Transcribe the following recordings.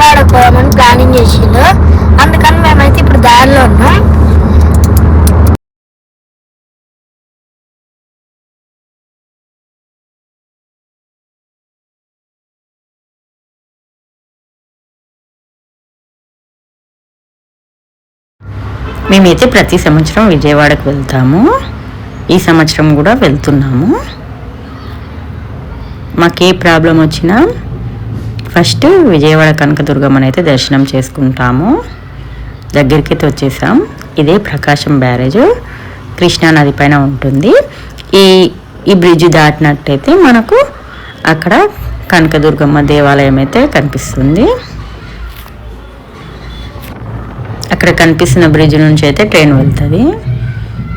విజయవాడ పోదామని ప్లానింగ్ చేసిండు. అందుకని మేమైతే ఇప్పుడు దారిలో ఉన్నాం. మేమైతే ప్రతి సంవత్సరం విజయవాడకు వెళ్తాము. ఈ సంవత్సరం కూడా వెళ్తున్నాము. మాకు ఏ ప్రాబ్లం వచ్చినా ఫస్ట్ విజయవాడ కనకదుర్గమ్మని అయితే దర్శనం చేసుకుంటాము. దగ్గరికి అయితే వచ్చేసాం. ఇదే ప్రకాశం బ్యారేజ్. కృష్ణా నది పైన ఉంటుంది. ఈ ఈ బ్రిడ్జ్ దాటినట్టయితే మనకు అక్కడ కనకదుర్గమ్మ దేవాలయం అయితే కనిపిస్తుంది. అక్కడ కనిపిస్తున్న బ్రిడ్జ్ నుంచి అయితే ట్రైన్ వెళ్తుంది.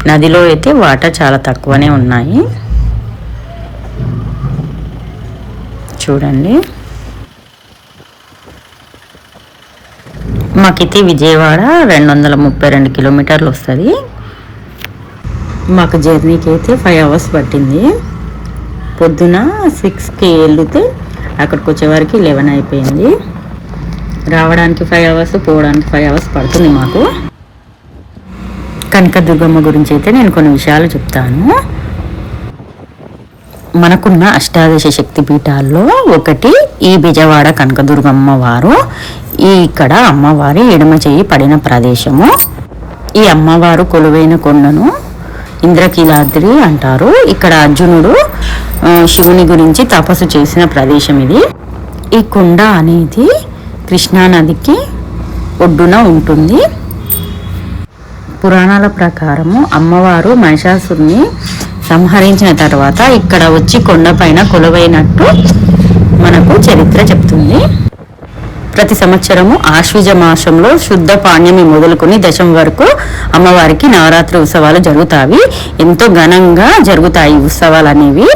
నదిలో అయితే వాటర్ చాలా తక్కువనే ఉన్నాయి. చూడండి. మాకైతే విజయవాడ రెండు వందల ముప్పై రెండు కిలోమీటర్లు వస్తుంది. మాకు జర్నీకి అయితే ఫైవ్ అవర్స్ పట్టింది. పొద్దున సిక్స్కి వెళ్తే అక్కడికి వచ్చేవరకు లెవెన్ అయిపోయింది. రావడానికి ఫైవ్ అవర్స్ పోవడానికి ఫైవ్ అవర్స్ పడుతుంది మాకు. కనకదుర్గమ్మ గురించి అయితే నేను కొన్ని విషయాలు చెప్తాను. మనకున్న అష్టాదశ శక్తి పీఠాల్లో ఒకటి ఈ బిజవాడ కనకదుర్గమ్మ వారు. ఈ ఇక్కడ అమ్మవారి ఎడమ చేయి పడిన ప్రదేశము. ఈ అమ్మవారు కొలువైన కొండను ఇంద్రకీలాద్రి అంటారు. ఇక్కడ అర్జునుడు శివుని గురించి తపస్సు చేసిన ప్రదేశం ఇది. ఈ కొండ అనేది కృష్ణానదికి ఒడ్డున ఉంటుంది. పురాణాల ప్రకారము అమ్మవారు మహిషాసుని సంహరించిన తర్వాత ఇక్కడ వచ్చి కొండపైన కొలువైనట్టు మనకు చరిత్ర చెప్తుంది. ప్రతి సంవత్సరము ఆశ్వజ మాసంలో శుద్ధ పాణ్యమి మొదలుకొని దశం వరకు అమ్మవారికి నవరాత్రి ఉత్సవాలు జరుగుతాయి. ఎంతో ఘనంగా జరుగుతాయి ఉత్సవాలు అనేవి.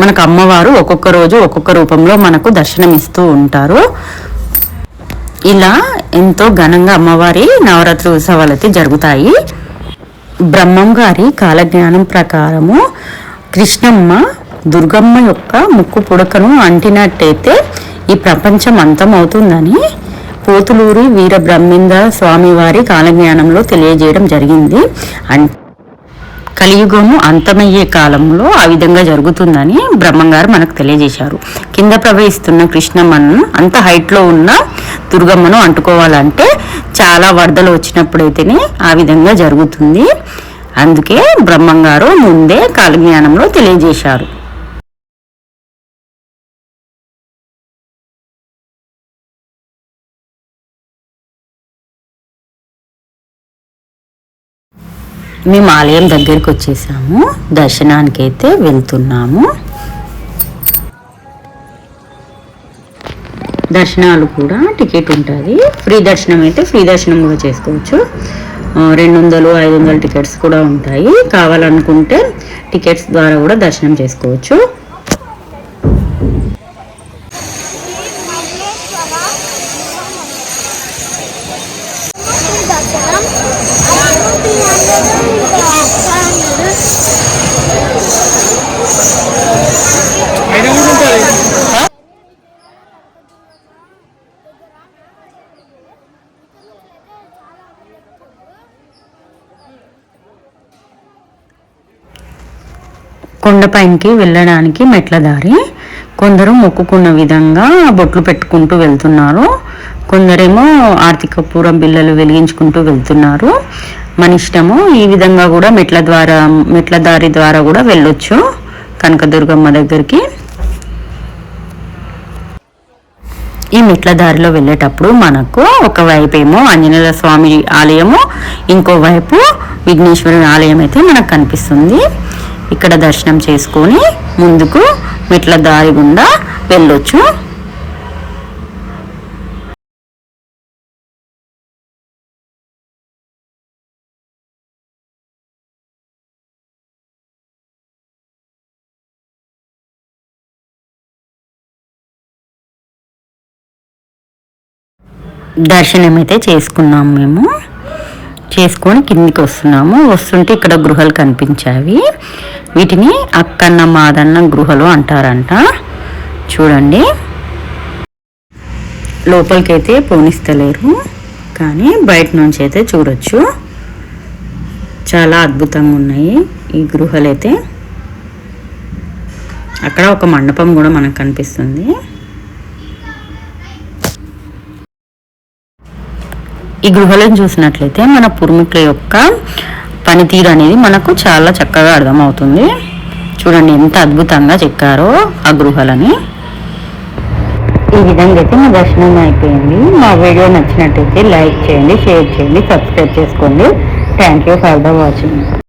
మనకు అమ్మవారు ఒక్కొక్క రోజు ఒక్కొక్క రూపంలో మనకు దర్శనమిస్తూ ఉంటారు. ఇలా ఎంతో ఘనంగా అమ్మవారి నవరాత్రి ఉత్సవాలు అయితే జరుగుతాయి. బ్రహ్మం గారి కాలజ్ఞానం ప్రకారము కృష్ణమ్మ దుర్గమ్మ యొక్క ముక్కు పుడకను అంటినట్టయితే ఈ ప్రపంచం అంతమవుతుందని పోతులూరి వీర బ్రహ్మింద స్వామివారి కాలజ్ఞానంలో తెలియజేయడం జరిగింది. అం కలియుగము అంతమయ్యే కాలంలో ఆ విధంగా జరుగుతుందని బ్రహ్మంగారు మనకు తెలియజేశారు. కింద ప్రవహిస్తున్న కృష్ణమ్మను అంత హైట్లో ఉన్న దుర్గమ్మను అంటుకోవాలంటే చాలా వరదలు వచ్చినప్పుడైతేనే ఆ విధంగా జరుగుతుంది. అందుకే బ్రహ్మంగారు ముందే కాలజ్ఞానంలో తెలియజేశారు. మేము ఆలయం దగ్గరికి వచ్చేసాము. దర్శనానికి అయితే వెళ్తున్నాము. దర్శనాలు కూడా టికెట్ ఉంటుంది. ఫ్రీ దర్శనం అయితే ఫ్రీ దర్శనం కూడా చేసుకోవచ్చు. రెండు వందలు ఐదు వందల టికెట్స్ కూడా ఉంటాయి. కావాలనుకుంటే టికెట్స్ ద్వారా కూడా దర్శనం చేసుకోవచ్చు. కొండపైనకి వెళ్ళడానికి మెట్ల దారి. కొందరు మొక్కుకున్న విధంగా బొట్లు పెట్టుకుంటూ వెళ్తున్నారు. కొందరేమో ఆర్థిక పూర్వం బిల్లలు వెలిగించుకుంటూ వెళ్తున్నారు. మన ఇష్టము ఈ విధంగా కూడా మెట్ల ద్వారా మెట్ల దారి ద్వారా కూడా వెళ్ళొచ్చు కనకదుర్గమ్మ దగ్గరికి. ఈ మెట్ల దారిలో వెళ్ళేటప్పుడు మనకు ఒక వైపు ఏమో ఆంజనేయ స్వామి ఆలయము ఇంకో వైపు విఘ్నేశ్వరుని ఆలయం అయితే మనకు కనిపిస్తుంది. ఇక్కడ దర్శనం చేసుకొని ముందుకు మెట్ల దారి గుండా వెళ్ళొచ్చు. దర్శనం అయితే చేసుకున్నాం మేము. చేసుకొని కిందికి వస్తున్నాము. వస్తుంటే ఇక్కడ గృహలు కనిపించాయి. వీటిని అక్కన్న మాదన్న గృహలు అంటారంట. చూడండి. లోపలికైతే పోనిస్తలేరు. కానీ బయట నుంచి అయితే చూడొచ్చు. చాలా అద్భుతంగా ఉన్నాయి ఈ గృహలు అయితే అక్కడ ఒక మండపం కూడా మనకు కనిపిస్తుంది. ఈ గృహలను చూసినట్లయితే మన పూర్వీకుల యొక్క పనితీరు అనేది మనకు చాలా చక్కగా అర్థమవుతుంది. చూడండి ఎంత అద్భుతంగా చెక్కారో ఆ గృహలని. ఈ విధంగా అయితే మా దర్శనం అయిపోయింది. మా వీడియో నచ్చినట్టయితే లైక్ చేయండి షేర్ చేయండి సబ్స్క్రైబ్ చేసుకోండి. Thank you for the watching